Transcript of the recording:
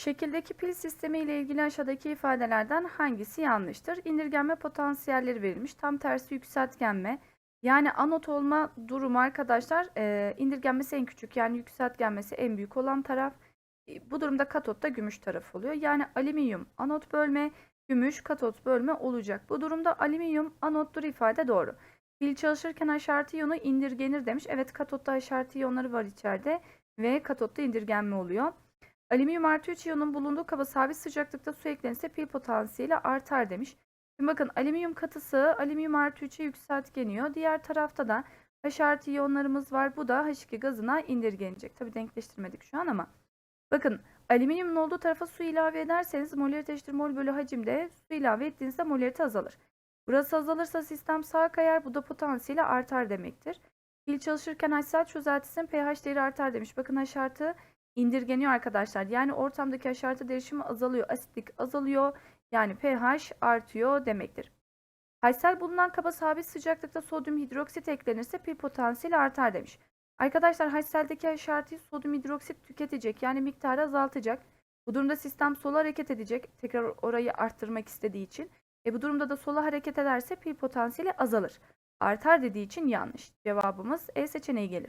Şekildeki pil sistemi ile ilgili aşağıdaki ifadelerden hangisi yanlıştır? İndirgenme potansiyelleri verilmiş. Tam tersi yükseltgenme. Yani anot olma durumu arkadaşlar e, indirgenmesi en küçük yani yükseltgenmesi en büyük olan taraf. E, Bu durumda katot da gümüş taraf oluyor. Yani alüminyum anot bölme, gümüş katot bölme olacak. Bu durumda alüminyum anottur ifade doğru. Pil çalışırken H artı iyonu indirgenir demiş. Evet katotta H artı iyonları var içeride ve katotta indirgenme oluyor. Alüminyum artı 3 iyonun bulunduğu kaba sabit sıcaklıkta su eklenirse pil potansiyeli artar demiş. Şimdi bakın alüminyum katısı alüminyum artı 3'e yükseltgeniyor. Diğer tarafta da H artı iyonlarımız var. Bu da H2 gazına indirgenecek. Tabii denkleştirmedik şu an ama. Bakın alüminyumun olduğu tarafa su ilave ederseniz molarite eşittir mol bölü hacimde su ilave ettiğinizde molarite azalır. Burası azalırsa sistem sağa kayar. Bu da potansiyeli artar demektir. Pil çalışırken aşağı çözeltisinin pH değeri artar demiş. Bakın H artı indirgeniyor arkadaşlar. Yani ortamdaki H artı derişimi azalıyor. Asitlik azalıyor. Yani pH artıyor demektir. Haysel bulunan kaba sabit sıcaklıkta sodyum hidroksit eklenirse pil potansiyeli artar demiş. Arkadaşlar Haysel'deki H artıyı sodyum hidroksit tüketecek. Yani miktarı azaltacak. Bu durumda sistem sola hareket edecek. Tekrar orayı arttırmak istediği için. E bu durumda da sola hareket ederse pil potansiyeli azalır. Artar dediği için yanlış. Cevabımız E seçeneği gelir.